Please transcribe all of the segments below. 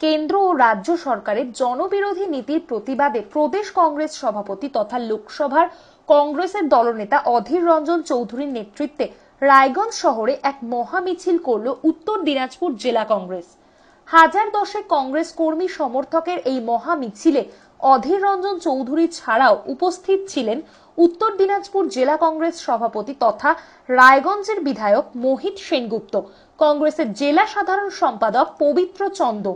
কেন্দ্র ও রাজ্য সরকারের জনবিরোধী নীতির প্রতিবাদে প্রদেশ কংগ্রেস সভাপতি তথা লোকসভার কংগ্রেসের দলনেতা অধীর রঞ্জন চৌধুরীর নেতৃত্বে রায়গঞ্জ শহরে এক মহামিছিল করল উত্তর দিনাজপুর জেলা কংগ্রেস। হাজার দশেক কংগ্রেস কর্মী সমর্থকের এই মহামিছিলে অধীর রঞ্জন চৌধুরী ছাড়াও উপস্থিত ছিলেন উত্তর দিনাজপুর জেলা কংগ্রেস সভাপতি তথা রায়গঞ্জের বিধায়ক মোহিত সেনগুপ্ত, কংগ্রেসের জেলা সাধারণ সম্পাদক পবিত্র চন্দ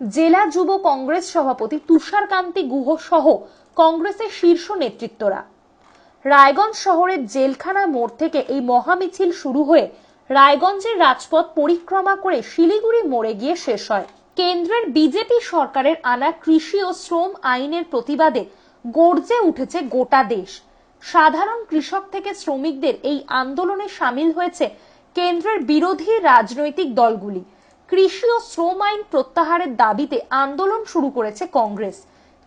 জেলা যুব কংগ্রেস সভাপতি তুষারকান্তি গুহ সহ কংগ্রেসের শীর্ষ নেতৃত্বরা। রায়গঞ্জ শহরের জেলখানা মোড় থেকে এই মহামিছিল শুরু হয়ে রায়গঞ্জের রাজপথ পরিক্রমা করে শিলিগুড়ি মোড়ে গিয়ে শেষ হয়। কেন্দ্রের বিজেপি সরকারের আনা কৃষি ও শ্রম আইনের প্রতিবাদে গর্জে উঠেছে গোটা দেশ। সাধারণ কৃষক থেকে শ্রমিকদের এই আন্দোলনে সামিল হয়েছে কেন্দ্রের বিরোধী রাজনৈতিক দলগুলি। কৃষি ও শ্রম আইন প্রত্যাহারের দাবিতে আন্দোলন শুরু করেছে কংগ্রেস।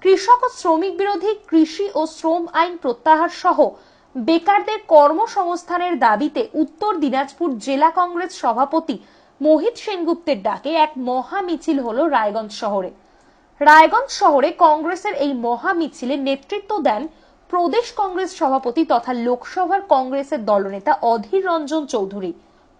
কৃষক ও শ্রমিক বিরোধী কৃষি ও শ্রম আইন প্রত্যাহার সহ বেকারদের কর্মসংস্থানের দাবিতে উত্তর দিনাজপুর জেলা কংগ্রেস সভাপতি মোহিত সেনগুপ্তের ডাকে এক মহা মিছিল হল রায়গঞ্জ শহরে। রায়গঞ্জ শহরে কংগ্রেসের এই মহা মিছিলে নেতৃত্ব দেন প্রদেশ কংগ্রেস সভাপতি তথা লোকসভার কংগ্রেসের দলনেতা অধীর রঞ্জন চৌধুরী।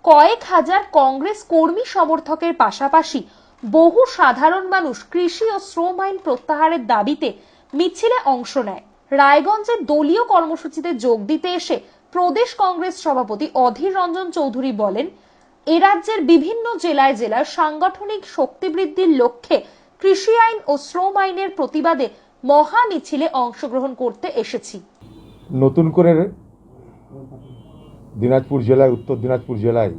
কয়েক হাজার কংগ্রেস কর্মী সমর্থকের পাশাপাশি বহু সাধারণ মানুষ কৃষি ও শ্রম আইন প্রত্যাহারের দাবিতে মিছিলে অংশ নেয়। রায়গঞ্জের দলীয় কর্মসূচিতে যোগ দিতে এসে প্রদেশ কংগ্রেস সভাপতি অধীর রঞ্জন চৌধুরী বলেন, এ রাজ্যের বিভিন্ন জেলায় জেলায় সাংগঠনিক শক্তি বৃদ্ধির লক্ষ্যে কৃষি আইন ও শ্রম আইনের প্রতিবাদে মহা মিছিলে অংশগ্রহণ করতে এসেছি। নতুন করে দিনাজপুর জেলায়, উত্তর দিনাজপুর জেলায়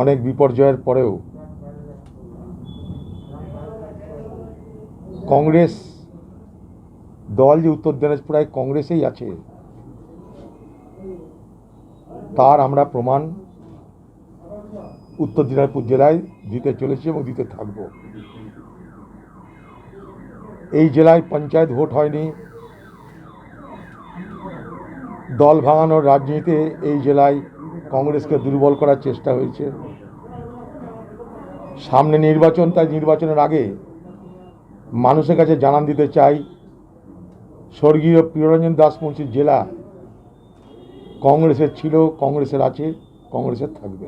অনেক বিপর্যয়ের পরেও কংগ্রেস দল যে উত্তর দিনাজপুরায় কংগ্রেসেই আছে, তার আমরা প্রমাণ উত্তর দিনাজপুর জেলায় দিতে চলেছি এবং দিতে থাকব। এই জেলায় পঞ্চায়েত ভোট হয়নি দল ভাঙানোর রাজনীতিতে এই জেলায় কংগ্রেসকে দুর্বল করার চেষ্টা হয়েছে। সামনে নির্বাচন, তাই নির্বাচনের আগে মানুষের কাছে জানান দিতে চাই, স্বর্গীয় প্রিয়রঞ্জন দাস মুন্সির জেলা কংগ্রেসের ছিল, কংগ্রেসের আছে কংগ্রেসের থাকবে।